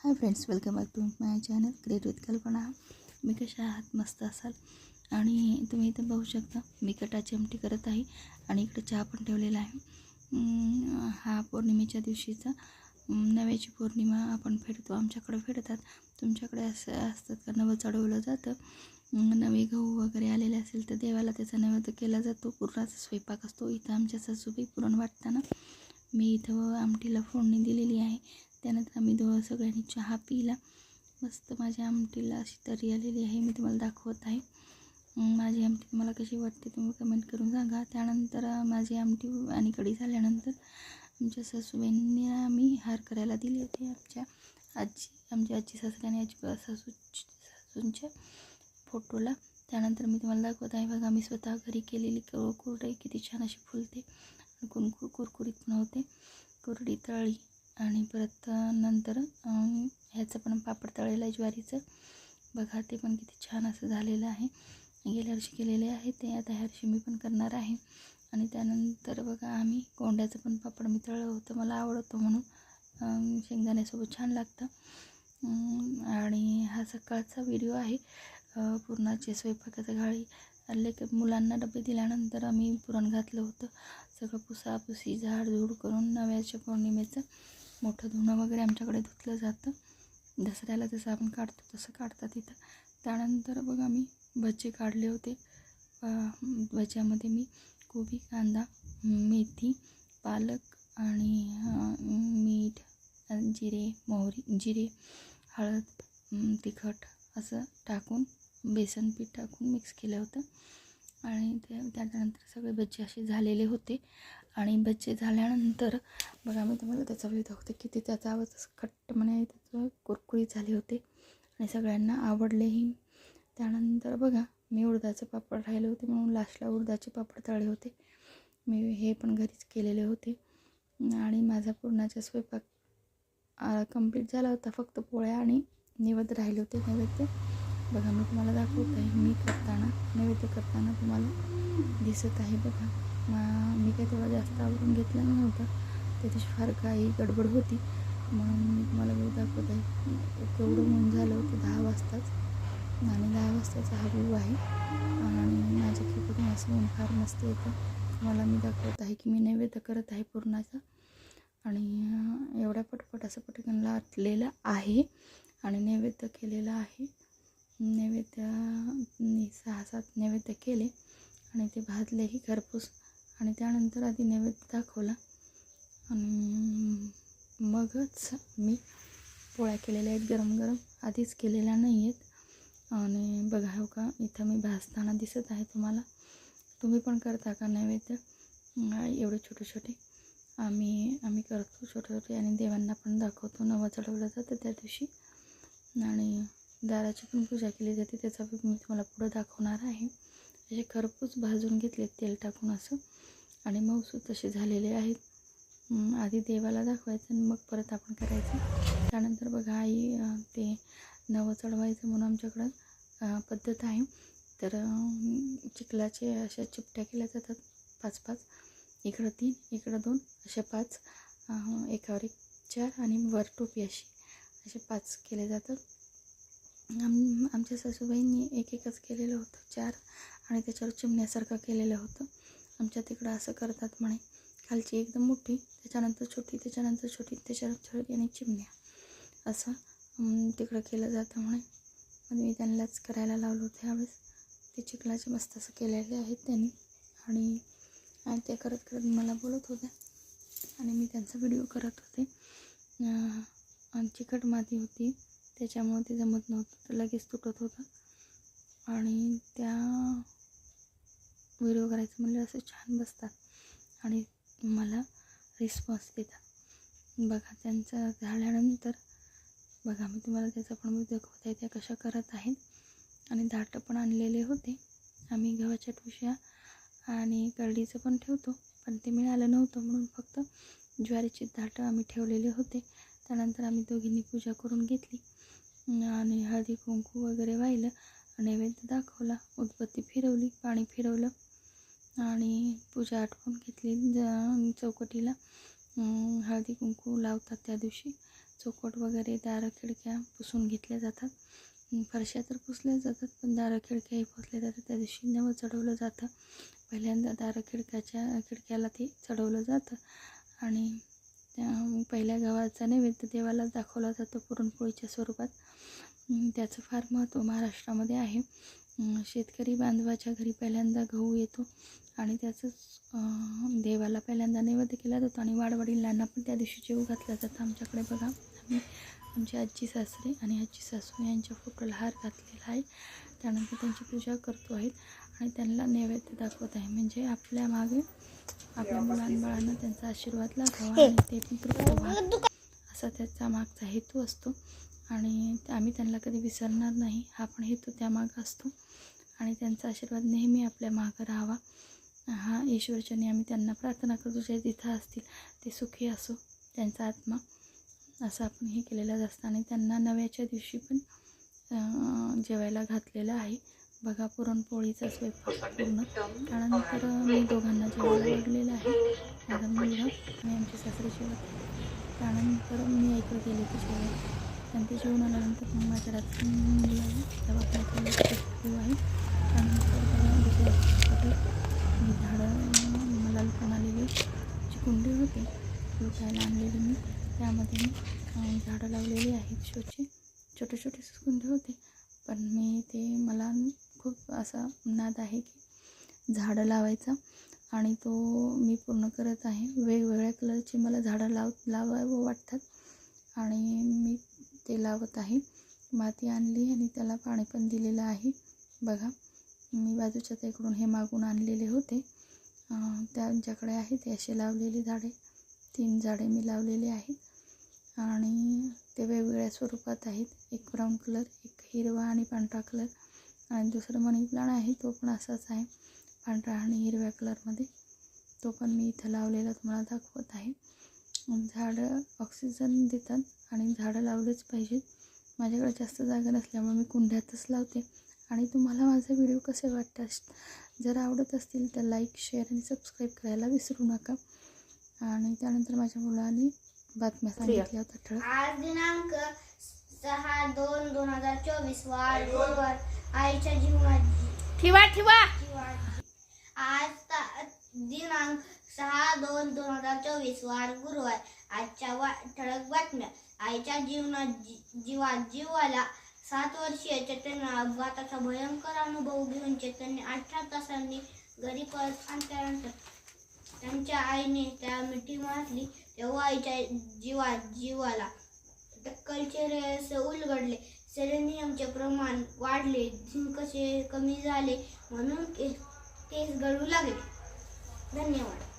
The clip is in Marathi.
Hi friends welcome back to my channel. Create with Kalpana. मी कशा आहात? मस्त असाल? आणि तुम्ही इथं बघू शकता मी कटाची आमटी करत आहे आणि इकडे चहा पण ठेवलेला आहे. हा पौर्णिमेच्या दिवशीचा नव्याची पौर्णिमा आपण फेडतो. आमच्याकडे फेडतात. तुमच्याकडे असं असतात का? नवं चढवलं जातं. नवे गहू वगैरे आलेले असेल तर देवाला त्याचा नैवेद्य केला जातो. पुरणाचा स्वयंपाक असतो. इथं आमच्या सासूबाई पुरण वाटताना मी इथं आमटीला फोडणी दिलेली आहे. त्यानंतर आम्ही दोघं सगळ्यांनी चहा पिला. मस्त माझ्या आमटीला अशी तरी आलेली आहे. मी तुम्हाला दाखवत आहे. माझी आमटी तुम्हाला कशी वाटते तुम्ही कमेंट करून सांगा. त्यानंतर माझी आमटी आणि कढी झाल्यानंतर आमच्या सासूबाईंनी आम्ही हार करायला दिले होते. आमच्या आजी आमच्या आजी सासऱ्याने आजी सासू सासूंच्या फोटोला. त्यानंतर मी तुम्हाला दाखवत आहे. बघा मी स्वतः घरी केलेली क कुरडई किती छान अशी फुलते. कुरकुर कुरकुरीत पण होते. कुरडी तळी. आणि परत नंतर ह्याचं पण पापड तळलेलं आहे ज्वारीचं. बघा ते पण किती छान असं झालेलं आहे. गेल्या वर्षी केलेले आहे ते आता ह्या वर्षी मी पण करणार आहे. आणि त्यानंतर बघा आम्ही कोंड्याचं पण पापड मी तळलं होतं मला आवडतो म्हणून शेंगदाण्यासोबत छान लागतं. आणि हा सकाळचा व्हिडिओ आहे. पुरणाचे स्वयंपाकाचं गाळी लेक मुलांना डबे दिल्यानंतर आम्ही पुरण घातलं होतं. सगळं पुसापुसी झाडझूड करून नव्याच्या पौर्णिमेचं मोठं धुणं वगैरे आमच्याकडे धुतलं जातं. दसऱ्याला जसं आपण काढतो तसं काढतात इथं. त्यानंतर बघ आम्ही भजे काढले होते. भज्यामध्ये मी कोबी कांदा मेथी पालक आणि मीठ जिरे मोहरी जिरे हळद तिखट असं टाकून बेसन पीठ टाकून मिक्स केलं होतं. आणि ते त्याच्यानंतर सगळे भज्जे असे झालेले होते. आणि बच्चे झाल्यानंतर बघा मी तुम्हाला त्याचा व्हिडिओ दाखवते किती त्याचा आवाज खट्ट म्हणे त्याचं कुरकुरीत झाले होते. आणि सगळ्यांना आवडलेही त्यानंतर बघा मी उडदाचे पापड राहिले होते म्हणून लास्टला उडदाचे पापड तळले होते. मी हे पण घरीच केलेले होते. आणि माझा पूर्णाचा स्वयंपाक कंप्लीट झाला होता फक्त पोळ्या आणि नैवेद्य राहिले होते नैवेद्य. बघा मी तुम्हाला दाखवत आहे मी करताना नैवेद्य करताना तुम्हाला दिसत आहे बघा. मग मी काही तेवढा जास्त आवरून घेतलं नव्हतं. त्या दिवशी फार काही गडबड होती. म्हणून मी तुम्हाला व्यू दाखवत आहे. केवढं म्हणून झालं होतं दहा वाजताच. आणि दहा वाजताचा हा व्यू आहे. आणि माझ्या खिपतून असं ऊन फार मस्त येतं. तुम्हाला मी दाखवत आहे की मी नैवेद्य करत आहे पूर्णाचा. आणि एवढ्या पटपट असं पटकन लाटलेलं आहे. आणि नैवेद्य केलेला आहे. नैवेद्य मी सहा सात नैवेद्य केले. आणि ते भाजलेही घरपूस. आणि त्यानंतर आधी नैवेद्य दाखवला. आणि मगच मी पोळ्या केलेल्या आहेत गरम गरम आधीच केलेल्या नाही आहेत. आणि बघा हो का इथं मी भाजताना दिसत आहे तुम्हाला. तुम्ही पण करता का नैवेद्य? एवढे छोटे छोटे आम्ही आम्ही करतो छोटे छोटे आणि देवांना पण दाखवतो. नवं चढवलं जातं त्या दिवशी. आणि दाराची पण पूजा केली जाते. त्याचा मी तुम्हाला पुढं दाखवणार आहे. असे खरपूस भाजून घेतले तेल टाकून असं. आणि मऊसूत तसे झालेले आहेत. आधी देवाला दाखवायचं आणि मग परत आपण करायचं. त्यानंतर बघा आई ते नवं चढवायचं म्हणून आमच्याकडं पद्धत आहे. तर चिखलाचे अशा चिपट्या केल्या जातात. पाच पाच. इकडं तीन इकडं दोन. अशा पाच एकावर एक चार आणि वर टोपी अशी. असे पाच केले जातात. आम आमच्या सासूबाईंनी एक एकच केलेलं होतं. चार आणि त्याच्यावर चिमण्यासारखं केलेलं होतं. आमच्या तिकडं असं करतात म्हणे. खालची एकदम मोठी त्याच्यानंतर छोटी त्याच्यानंतर छोटी त्याच्यावर छोटी आणि चिमण्या. असं तिकडं केलं जातं म्हणे. मग मी त्यांनाच करायला लावलं होतं ह्यावेळेस ते चिखलाचे मस्त असं केलेले आहेत त्यांनी. आणि आणि ते करत करत मला बोलत होत्या. आणि मी त्यांचा व्हिडिओ करत होते. आणि चिकट माती होती. त्याच्यामुळे ते जमत नव्हतं. तर लगेच तुटत होतं. आणि त्या व्हिडिओ करायचं म्हणलं असं छान बसतात. आणि मला रिस्पॉन्स देतात. बघा त्यांचं झाल्यानंतर बघा मी तुम्हाला त्याचा पण मी दाखवत आहे त्या कशा करत आहेत. आणि दाटं पण आणलेले होते. आम्ही गव्हाच्या ठुश्या आणि करडीचं पण ठेवतो पण ते मिळालं नव्हतं म्हणून फक्त ज्वारीची दाटं आम्ही ठेवलेले होते. त्यानंतर आम्ही दोघींनी पूजा करून घेतली. आणि हळदी कुंकू वगैरे वाहिलं नैवेद्य दाखवला उदबत्ती फिरवली पाणी फिरवलं. आणि पूजा आठवून घेतली. ज चौकटीला हळदी कुंकू लावतात त्या दिवशी. चौकट वगैरे दारं खिडक्या पुसून घेतल्या जातात. फरशा तर पुसल्या जातात पण दारं खिडक्याही पुसल्या जातात. त्या दिवशी नवं चढवलं जातं. पहिल्यांदा दारं खिडक्याच्या खिडक्याला ते चढवलं जातं. आणि त्या पहिल्या गव्हाचा नैवेद्य देवाला दाखवला जातो पुरणपोळीच्या स्वरूपात. त्याचं फार महत्त्व महाराष्ट्रामध्ये आहे. शेतकरी बांधवाच्या घरी पहिल्यांदा गहू येतो आणि त्याचंच देवाला पहिल्यांदा नैवेद्य केला जातो आणि वाडवडिलांना पण त्या दिवशी जेव घातला जातं. आमच्याकडे बघा आम्ही आमची आजी सासरे आणि आजी सासू यांच्या फोटोला हार घातलेला आहे. त्यानंतर त्यांची पूजा करतो आहेत आणि त्यांना नैवेद्य दाखवत आहे. म्हणजे आपल्या मागे आपल्या मुलांबाळांना त्यांचा आशीर्वाद लागावा आणि ते पण तृप्त व्हावं. असा त्याचा मागचा हेतू असतो. आणि आम्ही त्यांना कधी विसरणार नाही. हा पण हेतू त्यामागं असतो. आणि त्यांचा आशीर्वाद नेहमी आपल्या मागं राहावा. हा ईश्वरचनी आम्ही त्यांना प्रार्थना करतो. जे जिथं असतील ते सुखी असो त्यांचा आत्मा. असं आपण हे केलेलंच असतं. आणि त्यांना नव्याच्या दिवशी पण जेवायला घातलेलं आहे. बघा पुरणपोळीचा स्वयंपाक पूर्ण. त्यानंतर मी दोघांना जेवायला वाढलेलं आहे. माझा मुलगा आणि आमचे सासरे जेवत त्यानंतर मी ऐकलं गेले की आणि ते जेवण आल्यानंतर मग माझ्या रात्री मुलगा आहे दवाखान्यात आहे. त्यानंतर दुसऱ्या मी झाडं मला लुटून आलेली जी कुंडी होती लुटायला आणलेली मी. त्यामध्ये मी झाडं लावलेली आहेत शोचे. छोटे छोटे कुंडे होते. पण मी ते मला खूप असा नाद आहे की झाडं लावायचा. आणि तो मी पूर्ण करत आहे. वेगवेगळ्या कलरची मला झाडं लाव लावावं वाटतात. आणि मी ते लावत आहे. माती आणली आणि त्याला पाणी पण दिलेलं आहे. बघा मी बाजूच्या ताईकडून हे मागून आणलेले होते. त्यांच्याकडे आहे ते असे लावलेले झाडे. तीन झाडे मी लावलेले आहेत. आणि ते वेगवेगळ्या स्वरूपात आहेत. एक ब्राऊन कलर एक हिरवा आणि पांढरा कलर. आणि दुसरं मनी प्लांट आहे तो पण असाच आहे. पांढरा आणि हिरव्या कलरमध्ये. तो पण मी इथं लावलेला तुम्हाला दाखवत आहे. झाडं ऑक्सिजन देतात आणि झाडं लावलेच पाहिजेत. माझ्याकडे जास्त जागा नसल्यामुळे मी कुंड्यातच लावते. आणि तुम्हाला माझे व्हिडिओ कसे वाटतात? जर आवडत असतील तर लाईक शेअर आणि सबस्क्राईब करायला विसरू नका. आणि त्यानंतर माझ्या मुलाने बातम्या सांगितल्या होत्या. ठळक. आज दिनांक सहा दोन दोन हजार चोवीस वार गुरुवार आईच्या जीवनाची ठेवा ठेवा. आज दिनांक सहा दोन दोन हजार चोवीस वार गुरुवार आजच्या वा ठळक बातम्या. आईच्या जीवनात जी- जीवात जीवाला सात वर्षीय चैतन्य अपघाताचा भयंकर अनुभव घेऊन चैतन्य अठरा तासांनी घरी परत आणल्यानंतर त्यांच्या आईने त्या मिठी मारली. तेव्हा आईच्या जीवात जीवाला टक्कलचे रहस्य उलगडले. सेलेनियमचे प्रमाण वाढले झिंकचे कमी झाले म्हणून केस गळू लागले. धन्यवाद.